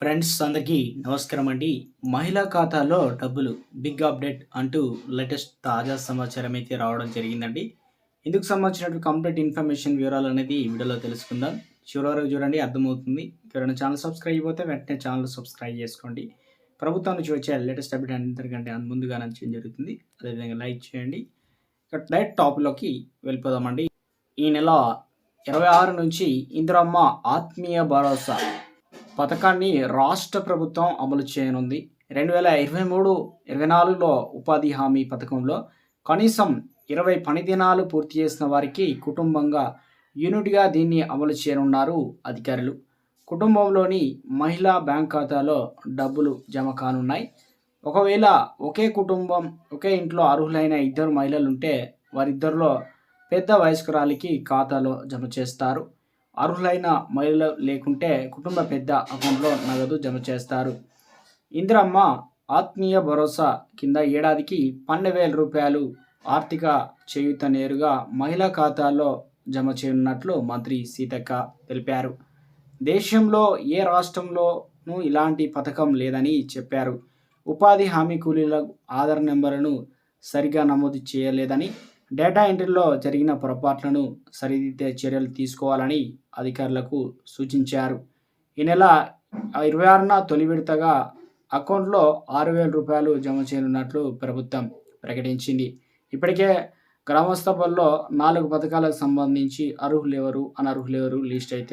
Friends అందరికీ నమస్కారం అండి మహిళా ఖాతాలో డబ్బులు బిగ్ అప్డేట్ అంటూ లేటెస్ట్ తాజా సమాచారం అయితే రావడం జరిగిందండి. ఇందుకు సంబంధించినటువంటి కంప్లీట్ ఇన్ఫర్మేషన్ వివరాలు అనేది ఈ వీడియోలో తెలుసుకుందాం. చివరి వరకు చూడండి అర్థమవుతుంది. ఎవరైనా ఛానల్ సబ్స్క్రైబ్ అయిపోతే వెంటనే ఛానల్ సబ్స్క్రైబ్ చేసుకోండి. ప్రభుత్వం నుంచి వచ్చే లేటెస్ట్ అప్డేట్ అందరికంటే అంత ముందుగా నచ్చడం జరుగుతుంది. అదేవిధంగా లైక్ చేయండి. ఇక డైరెక్ట్ టాప్లోకి వెళ్ళిపోదామండి. ఈ నెల ఇరవై ఆరు నుంచి ఇందిరమ్మ ఆత్మీయ భరోసా పథకాన్ని రాష్ట్ర ప్రభుత్వం అమలు చేయనుంది. రెండు వేల ఇరవై మూడు ఇరవై నాలుగులో ఉపాధి హామీ పథకంలో కనీసం ఇరవై పని దినాలు పూర్తి చేసిన వారికి కుటుంబంగా యూనిట్గా దీన్ని అమలు చేయనున్నారు అధికారులు. కుటుంబంలోని మహిళా బ్యాంక్ ఖాతాలో డబ్బులు జమ కానున్నాయి. ఒకవేళ ఒకే కుటుంబం ఒకే ఇంట్లో అర్హులైన ఇద్దరు మహిళలు ఉంటే వారిద్దరిలో పెద్ద వయస్కురాలికి ఖాతాలో జమ చేస్తారు. అర్హులైన మహిళలు లేకుంటే కుటుంబ పెద్ద అకౌంట్లో నగదు జమ చేస్తారు. ఇందిరమ్మ ఆత్మీయ భరోసా కింద ఏడాదికి పన్నెండు వేల రూపాయలు ఆర్థిక చేయూత నేరుగా మహిళా ఖాతాల్లో జమ చేయనున్నట్లు మంత్రి సీతక్క తెలిపారు. దేశంలో ఏ రాష్ట్రంలోనూ ఇలాంటి పథకం లేదని చెప్పారు. ఉపాధి హామీ కూలీల ఆధార్ నెంబర్లను సరిగా నమోదు చేయలేదని డేటా ఎంట్రీలో జరిగిన పొరపాట్లను సరిదిద్దే చర్యలు తీసుకోవాలని అధికారులకు సూచించారు. ఈ నెల ఇరవై ఆరున తొలి విడతగా అకౌంట్లో ఆరు వేల రూపాయలు జమ చేయనున్నట్లు ప్రభుత్వం ప్రకటించింది. ఇప్పటికే గ్రామసభల్లో నాలుగు పథకాలకు సంబంధించి అర్హులెవరు అనర్హులెవరు లిస్ట్ అయితే